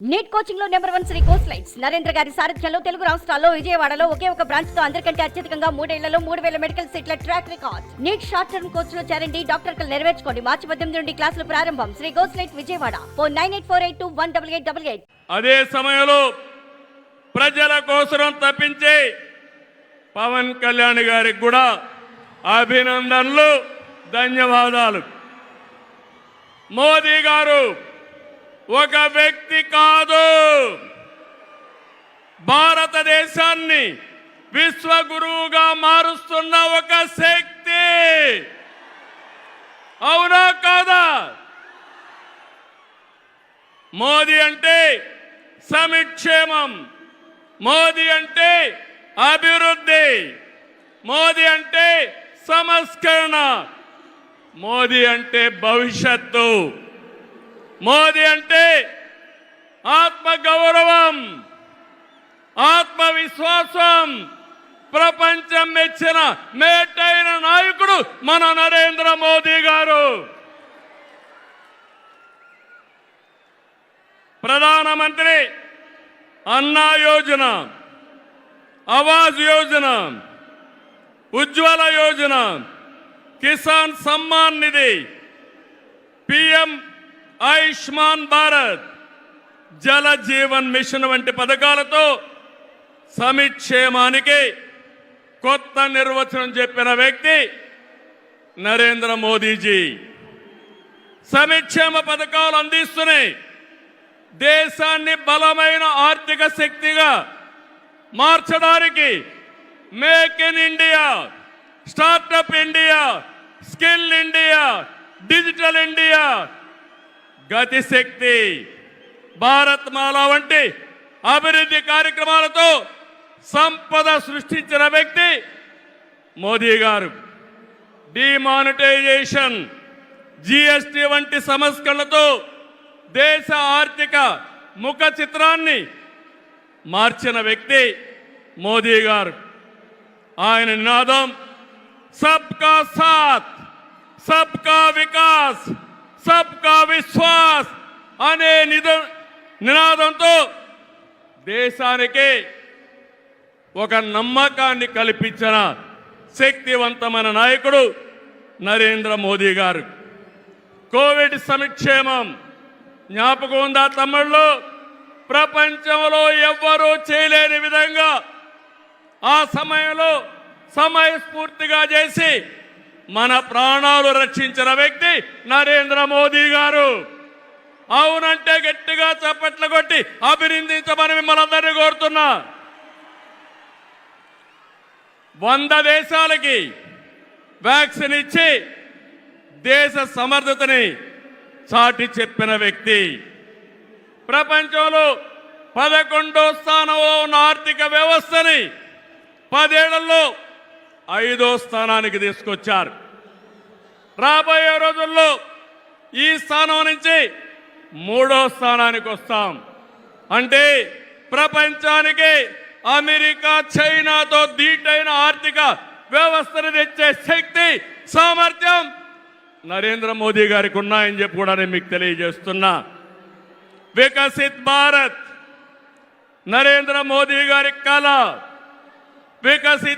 Neat కోచింగ్లో number one Sri course lights Narendra గారి సారథ్యంలో తెలుగు రాష్ట్రాల్లో విజయవాడలో ఒకే ఒక బ్రాంచ్తో అందరికంటే అత్యధికంగా మూడేళ్ళలో మూడు వేల మెడికల్ సీట్ల track record NEET short term కోర్స్లో చేరండి డాక్టర్ కలు నెరవేర్చుకోండి. మార్చి పద్దెనిమిది నుండి క్లాసులు ప్రారంభం. Sri course light Vijayawada. Four nine eight four eight two one double eight double eight. అదే సమయంలో ప్రజల కోసం తప్పించి పవన్ కళ్యాణ్ గారికి కూడా అభినందనలు ధన్యవాదాలు. మోదీ గారు ఒక వ్యక్తి కాదు. భారతదేశాన్ని విశ్వగురువుగా మారుస్తున్న ఒక శక్తి. అవునా కాదా? మోదీ అంటే సమిక్షేమం. మోదీ అంటే అభివృద్ధి. మోదీ అంటే సంస్కరణ. మోదీ అంటే భవిష్యత్తు. మోదీ అంటే ఆత్మగౌరవం ఆత్మవిశ్వాసం ప్రపంచం మెచ్చిన మేటైన నాయకుడు మన నరేంద్ర మోదీ గారు. ప్రధానమంత్రి అన్నా యోజన ఆవాజ్ యోజన ఉజ్వల యోజన కిసాన్ సమ్మాన్ నిధి పిఎం ఆయుష్మాన్ భారత్ జల జీవన్ మిషన్ వంటి పథకాలతో సమిక్షేమానికి కొత్త నిర్వచనం చెప్పిన వ్యక్తి నరేంద్ర మోదీజీ. సమిక్షేమ పథకాలు అందిస్తున్నాయి. దేశాన్ని బలమైన ఆర్థిక శక్తిగా మార్చడానికి make in India startup India skill India digital India Gati Shakti Bharatmala వంటి అభివృద్ధి కార్యక్రమాలతో సంపద సృష్టించిన వ్యక్తి మోదీ గారు. డిమానిటైజేషన్ జిఎస్టి వంటి సంస్కరణలతో దేశ ఆర్థిక ముఖ చిత్రాన్ని మార్చిన వ్యక్తి మోదీ గారు. ఆయన నినాదం సబ్కా సాత్ సబ్కా వికాస్. సబ్కా విశ్వాస్ అనే నిద నినాదంతో దేశానికి ఒక నమ్మకాన్ని కల్పించిన శక్తివంతమైన నాయకుడు నరేంద్ర మోదీ గారు. కోవిడ్ సంక్షేమం జ్ఞాపకం ఉందా తమ్ముళ్ళు? ప్రపంచంలో ఎవ్వరూ చేయలేని విధంగా ఆ సమయంలో సమయస్ఫూర్తిగా చేసి మన ప్రాణాలు రక్షించిన వ్యక్తి నరేంద్ర మోదీ గారు. అవునంటే గట్టిగా చప్పట్లు కొట్టి అభినందించమని మిమ్మల్ని అందరినీ కోరుతున్నా. వంద దేశాలకి వ్యాక్సిన్ ఇచ్చి దేశ సమర్థతని చాటి చెప్పిన వ్యక్తి. ప్రపంచంలో పదకొండో స్థానంలో ఉన్న ఆర్థిక వ్యవస్థని పదేళ్ళలో ఐదో స్థానానికి తీసుకొచ్చారు. రాబోయే రోజుల్లో ఈ స్థానం నుంచి మూడో స్థానానికి వస్తాం. అంటే ప్రపంచానికి అమెరికా చైనాతో దీటైన ఆర్థిక వ్యవస్థను తెచ్చే శక్తి సామర్థ్యం నరేంద్ర మోదీ గారికి ఉన్నాయని చెప్పి కూడా నేను మీకు తెలియజేస్తున్నా. వికసిత్ భారత్ నరేంద్ర మోదీ గారి కళ వికసిత్